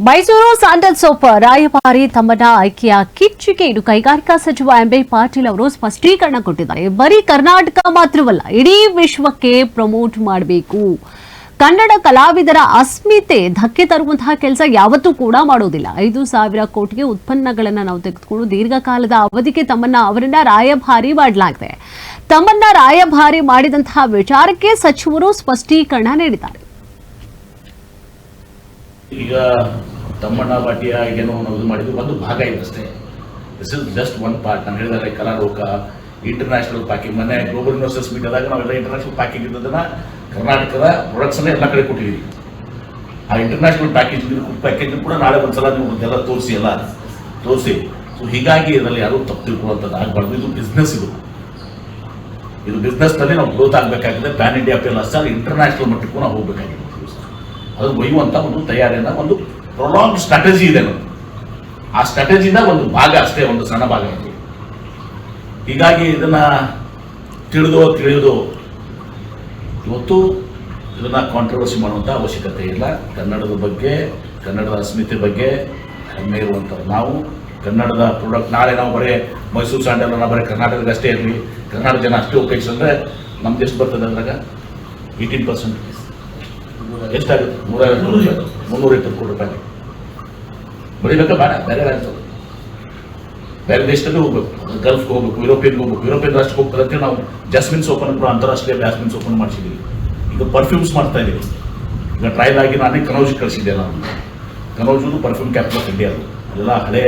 Mysuru sandal soap ರಾಯಭಾರಿ ತಮ್ಮನ ಆಯ್ಕೆಯ ಕಿಚ್ಚಿಗೆ. ಇದು ಕೈಗಾರಿಕಾ ಸಚಿವ ಎಂಬಿ ಪಾಟೀಲ್ ಅವರು ಸ್ಪಷ್ಟೀಕರಣ ಕೊಟ್ಟಿದ್ದಾರೆ. ಬರೀ ಕರ್ನಾಟಕ ಮಾತ್ರವಲ್ಲ, ಇಡೀ ವಿಶ್ವಕ್ಕೆ ಪ್ರಮೋಟ್ ಮಾಡಬೇಕು. ಕನ್ನಡ ಕಲಾವಿದರ ಅಸ್ಮಿತೆ ಧಕ್ಕೆ ತರುವಂತಹ ಕೆಲಸ ಯಾವತ್ತೂ ಕೂಡ ಮಾಡೋದಿಲ್ಲ. ಐದು ಸಾವಿರ ಕೋಟಿಗೆ ಉತ್ಪನ್ನಗಳನ್ನು ನಾವು ತೆಗೆದುಕೊಂಡು ದೀರ್ಘಕಾಲದ ಅವಧಿಗೆ ತಮ್ಮನ್ನ ಅವರನ್ನ ರಾಯಭಾರಿ ಮಾಡಲಾಗಿದೆ. ತಮ್ಮನ್ನ ರಾಯಭಾರಿ ಮಾಡಿದಂತಹ ವಿಚಾರಕ್ಕೆ ಸಚಿವರು ಸ್ಪಷ್ಟೀಕರಣ ನೀಡಿದ್ದಾರೆ. ಈಗ ತಮ್ಮಣ್ಣ ಭಾಟಿಯ ಏನೋ ನಾವು ಇದು ಮಾಡಿದ್ರು ಒಂದು ಭಾಗ ಇದೆ ಅಷ್ಟೇ. This is just one part ನಾನು ಹೇಳಿದರೆ ಕಲಾಲೋಕ ಇಂಟರ್ನ್ಯಾಷನಲ್ ಪ್ಯಾಕಿಂಗ್ ಮೊನ್ನೆ ಗ್ಲೋಬಲ್ ಇನ್ವೆಸ್ಟರ್ಸ್ ಆದಾಗ ನಾವೆಲ್ಲ ಇಂಟರ್ನ್ಯಾಷನಲ್ ಪ್ಯಾಕಿಂಗ್ ಇದ್ದದನ್ನ ಕರ್ನಾಟಕದ ಪ್ರೊಡಕ್ಷನ್ ಎಲ್ಲ ಕಡೆ ಕೊಟ್ಟಿದ್ದೀವಿ. ಆ ಇಂಟರ್ನ್ಯಾಷನಲ್ ಪ್ಯಾಕೇಜ್ ಪ್ಯಾಕೇಜ್ ಕೂಡ ನಾಳೆ ಒಂದ್ಸಲ ನೀವು ಎಲ್ಲ ತೋರಿಸಿ ಎಲ್ಲ. ತೋರಿಸಿ. ಸೊ ಹೀಗಾಗಿ ಇದರಲ್ಲಿ ಯಾರು ತಪ್ಪು ತಿಳ್ಕೊಳ್ಳುವಂಥದ್ದು ಆಗಬಾರ್ದು. ಇದು ಬಿಸ್ನೆಸ್ ಇದು. ಇದು ಬಿಸ್ನೆಸ್ನಲ್ಲಿ ನಾವು ಗ್ರೋತ್ ಆಗಬೇಕಾಗಿದೆ. ಪ್ಯಾನ್ ಇಂಡಿಯಾ ಪೇಲ್ ಅಷ್ಟೇ ಇಂಟರ್ನ್ಯಾಷನಲ್ ಮಟ್ಟಕ್ಕೂ ನಾವು ಹೋಗಬೇಕಾಗಿದೆ. ಅದು ಒಯ್ಯುವಂತ ಒಂದು ತಯಾರಿನ ಒಂದು ಪ್ರೊಲಾಂಗ್ ಸ್ಟ್ರಾಟಜಿ ಇದೆ ನಮ್ದು. ಆ ಸ್ಟ್ರಾಟಜಿನ ಒಂದು ಭಾಗ ಅಷ್ಟೇ, ಒಂದು ಸಣ್ಣ ಭಾಗ ಇದು ಹೀಗಾಗಿ ಇದನ್ನ ತಿಳಿದು ತಿಳಿದು ಇವತ್ತು ಇದನ್ನ ಕಾಂಟ್ರವರ್ಸಿ ಮಾಡುವಂತ ಅವಶ್ಯಕತೆ ಇಲ್ಲ. ಕನ್ನಡದ ಬಗ್ಗೆ, ಕನ್ನಡದ ಅಸ್ಮಿತೆ ಬಗ್ಗೆ ಹೆಮ್ಮೆ ಇರುವಂಥವ್ರು ನಾವು. ಕನ್ನಡದ ಪ್ರಾಡಕ್ಟ್ ನಾಳೆ ನಾವು ಬರೀ ಮೈಸೂರು ಸ್ಯಾಂಡಲ್ ನಾವು ಬರೀ ಕರ್ನಾಟಕದ ಅಷ್ಟೇ ಇರಲಿ. ಕರ್ನಾಟಕ ಜನ ಅಷ್ಟೇ ಉಪಯೋಗಿಸಿದ್ರೆ ನಮ್ದು ಎಷ್ಟು ಬರ್ತದೆ ಅದ್ರಾಗ? ಏಯ್ಟೀನ್ ಪರ್ಸೆಂಟ್ ಎಷ್ಟಾಗುತ್ತೆ? ರೂಪಾಯಿ. ಮುನ್ನೂರ ಇಪ್ಪತ್ತು ಕೋಟಿ ರೂಪಾಯಿ. ಬೆಳಿಬೇಕಾ ಬೇಡ, ಬೇರೆ ಆಗ್ತದೆ ಬೇರೆ ದೇಶದಲ್ಲಿ ಹೋಗ್ಬೇಕು. ಗಲ್ಫ್ಗೆ ಹೋಗ್ಬೇಕು, ಯುರೋಪಿಯನ್ಗೆ ಹೋಗ್ಬೇಕು. ಯುರೋಪಿಯನ್ ರಾಷ್ಟ್ರಕ್ಕೆ ಹೋಗ್ತಾರೆ ಅಂತ ನಾವು ಜಾಸ್ಮಿನ್ ಓಪನ್ ಕೂಡ ಅಂತಾರಾಷ್ಟ್ರೀಯ ಜಾಸ್ಮಿನ್ ಓಪನ್ ಮಾಡಿಸಿದ್ದೀವಿ ಈಗ ಪರ್ಫ್ಯೂಮ್ಸ್ ಮಾಡ್ತಾ ಇದ್ದೀವಿ ಈಗ ಟ್ರಯಲ್ ಆಗಿ ನಾನೇ ಕನೌಜ್ ಕಳಿಸಿದ್ದೆ ನಾನು. Kannauj perfume capital of India ಅದೆಲ್ಲ ಹಳೇ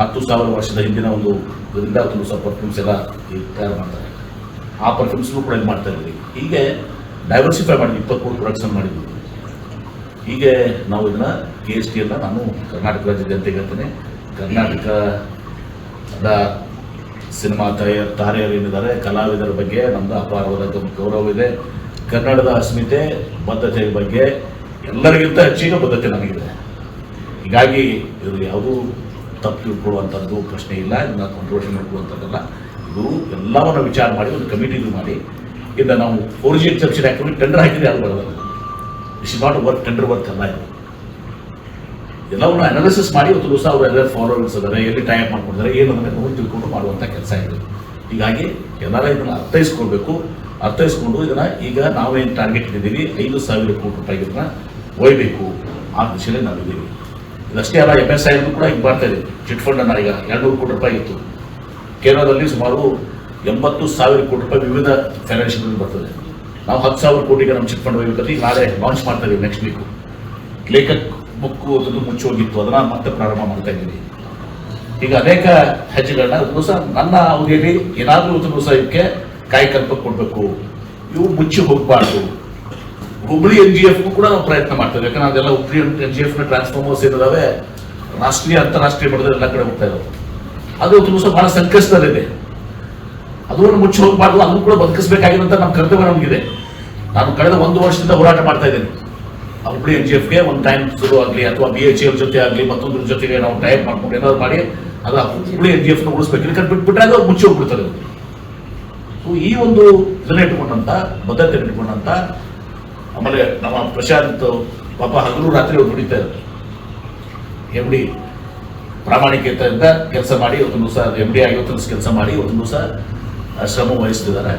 ಹತ್ತು ಸಾವಿರ ವರ್ಷದ ಹಿಂದಿನ ಒಂದು ಇದರಿಂದ ಒಂದು ಪರ್ಫ್ಯೂಮ್ಸ್ ಎಲ್ಲ ತಯಾರು ಮಾಡ್ತಾರೆ. ಆ ಪರ್ಫ್ಯೂಮ್ಸ್ನು ಕೂಡ ಇದು ಮಾಡ್ತಾ ಇದ್ದೀವಿ ಹೀಗೆ ಡೈವರ್ಸಿಫೈ ಮಾಡಿದ್ವಿ ಇಪ್ಪತ್ತ್ಮೂರು ಪ್ರೊಡಕ್ಷನ್ ಮಾಡಿದ್ವಿ. ಹೀಗೆ ನಾವು ಇದನ್ನ ಕೆ ಎಸ್ ಟಿಯನ್ನು ನಾನು ಕರ್ನಾಟಕ ರಾಜ್ಯ ಜನತೆಗೆ ಹೇಳ್ತೇನೆ. ಕರ್ನಾಟಕದ ಸಿನಿಮಾ ತಯ ತಾರೆಯರು ಏನಿದ್ದಾರೆ, ಕಲಾವಿದರ ಬಗ್ಗೆ ನಮ್ಮದು ಅಪಾರವಾದ ಗೌರವವಿದೆ ಕನ್ನಡದ ಅಸ್ಮಿತೆ, ಬದ್ಧತೆಯ ಬಗ್ಗೆ ಎಲ್ಲರಿಗಿಂತ ಹೆಚ್ಚಿನ ಬದ್ಧತೆ ನನಗಿದೆ. ಹೀಗಾಗಿ ಇದು ಯಾವುದೂ ತಪ್ಪು ತಿಳ್ಕೊಳ್ಳುವಂಥದ್ದು ಪ್ರಶ್ನೆ ಇಲ್ಲ, ಇದನ್ನ ಕಂಟ್ರೋಷನ್ ಮಾಡ್ಕೊಳ್ಳುವಂಥದ್ದಲ್ಲ. ಇದು ಎಲ್ಲವನ್ನು ವಿಚಾರ ಮಾಡಿ, ಒಂದು ಕಮಿಟಿದು ಮಾಡಿ. ಇನ್ನು ನಾವು ಫೋರ್ ಜಿ ಎಕ್ಸೆಪ್ಷನ್ ಟೆಂಡರ್ ಹಾಕಿದ್ರೆ ಯಾರು ಬರೋಲ್ಲ it's not work tender work ಅಲ್ಲ ಇದು. ಎಲ್ಲವನ್ನು ಅನಾಲಿಸಿಸ್ ಮಾಡಿ ಇವತ್ತು ದಿವಸ ಅವರು ಎಲ್ಲ ಫಾಲೋವರ್ಸ್ ಇದ್ದಾರೆ ಎಲ್ಲಿ ಟೈಪ್ ಮಾಡ್ಕೊಂಡಿದ್ದಾರೆ ಏನು ಅದನ್ನು ನೋಡಿ ತಿಳ್ಕೊಂಡು ಮಾಡುವಂಥ ಕೆಲಸ ಇದೆ. ಹೀಗಾಗಿ ಎಲ್ಲರ ಇದನ್ನು ಅರ್ಥೈಸ್ಕೊಳ್ಬೇಕು. ಅರ್ಥೈಸ್ಕೊಂಡು ಇದನ್ನ ಈಗ ನಾವೇನು ಟಾರ್ಗೆಟ್ ಇದ್ದೀವಿ ಐದು ಸಾವಿರ ಕೋಟಿ ರೂಪಾಯಿ ಇದನ್ನ ಒಯ್ಬೇಕು. ಆ ದಿಶೆಯಲ್ಲಿ ನಾವಿದ್ದೀವಿ ಇದಷ್ಟೇ ಅಲ್ಲ ಎಂ ಎಸ್ ಐ ಕೂಡ ಈಗ ಬರ್ತಾ ಇದೆ. ಚಿಟ್ ಫಂಡ್ ಅನ್ನ ಈಗ ಎರಡು ನೂರು ಕೋಟಿ ರೂಪಾಯಿ ಇತ್ತು. ಕೇರಳದಲ್ಲಿ ಸುಮಾರು ಎಂಬತ್ತು ಸಾವಿರ ಕೋಟಿ ರೂಪಾಯಿ ವಿವಿಧ ಫೈನಾನ್ಷಿಯಲ್ ಬರ್ತದೆ. ನಾವು ಹತ್ತು ಸಾವಿರ ಕೋಟಿಗೆ ನಮ್ಮ ಚಿಟ್ ಫಂಡ್ ನಾಳೆ ಲಾಂಚ್ ಮಾಡ್ತಾ ಇದೀವಿ ನೆಕ್ಸ್ಟ್ ವೀಕು ಲೇಖಕ್ ಬುಕ್ ಅದನ್ನು ಮುಚ್ಚೋಗಿತ್ತು ಅದನ್ನು ಅದನ್ನ ಮತ್ತೆ ಪ್ರಾರಂಭ ಮಾಡ್ತಾ ಇದ್ದೀವಿ. ಈಗ ಅನೇಕ ಹೆಜ್ಜೆಗಳನ್ನ ಸಹ ನನ್ನ ಅವಧಿಯಲ್ಲಿ ಏನಾದರೂ ಒಂದು ಸಹ ಇದಕ್ಕೆ ಕಾಯಕಲ್ಪ ಕೊಡಬೇಕು. ಇವು ಮುಚ್ಚಿ ಹೋಗಬಾರ್ದು. ಹುಬ್ಳಿ ಎನ್ ಜಿ ಎಫ್ ಕೂಡ ನಾವು ಪ್ರಯತ್ನ ಮಾಡ್ತೇವೆ ಯಾಕಂದ್ರೆ ಅದೆಲ್ಲ ಹುಬ್ಳಿ ಎನ್ ಜಿ ಎಫ್ನ ಟ್ರಾನ್ಸ್ಫಾರ್ಮರ್ಸ್ ಏನಿದಾವೆ, ರಾಷ್ಟ್ರೀಯ, ಅಂತಾರಾಷ್ಟ್ರೀಯ ಮಟ್ಟದಲ್ಲಿ ಎಲ್ಲ ಕಡೆ ಹೋಗ್ತಾ ಇದಾವೆ. ಅದು ಒಂದು ಸಹ ಬಹಳ ಸಂಕಷ್ಟದಲ್ಲಿದೆ. ಅದನ್ನು ಮುಚ್ಚಿ ಹೋಗಬಾರ್ದು, ಅದನ್ನು ಕೂಡ ಬದುಕಿಸಬೇಕಾಗಿರುವಂತ ನಮ್ಮ ಕರ್ತವ್ಯ ನಮಗಿದೆ. ನಾನು ಕಳೆದ ಒಂದು ವರ್ಷದಿಂದ ಹೋರಾಟ ಮಾಡ್ತಾ ಇದ್ದೇನೆ. ಹುಬ್ಳಿ ಎನ್ ಜಿ ಎಫ್ಗೆ ಒಂದು ಟೈಮ್ ಶುರು ಆಗಲಿ ಅಥವಾ ಬಿ ಎಚ್ ಎಲ್ ಜೊತೆ ಆಗಲಿ ಮತ್ತೊಂದ್ರ ಜೊತೆಗೆ ನಾವು ಟೈಪ್ ಮಾಡ್ಕೊಂಡು ಏನಾದ್ರು ಮಾಡಿ, ಅದು ಹುಬ್ಳಿ ಎನ್ ಜಿ ಎಫ್ನ ಉಳಿಸ್ಬೇಕು. ಯಾಕಂದ್ರೆ ಬಿಟ್ಬಿಟ್ರೆ ಅದು ಮುಚ್ಚಿ ಹೋಗ್ಬಿಡ್ತಾರೆ. ಈ ಒಂದು ಇದನ್ನ ಇಟ್ಕೊಂಡಂತ ಬದ್ಧತೆ ಇಟ್ಕೊಂಡಂತ, ಆಮೇಲೆ ನಮ್ಮ ಪ್ರಶಾಂತ್ ಪಾಪ ಹಗಲು ರಾತ್ರಿ ಅವ್ರು ದುಡಿತಾ ಇದ್ದಾರೆ. ಎಂ ಡಿ ಪ್ರಾಮಾಣಿಕತೆಯಿಂದ ಕೆಲಸ ಮಾಡಿ, ಒಂದು ದಿವಸ ಎಂ ಡಿ ಆಗಿ ಇವತ್ತು ಕೆಲಸ ಮಾಡಿ, ಒಂದು ದಿವಸ ಶ್ರಮ ವಹಿಸ್ತಿದ್ದಾರೆ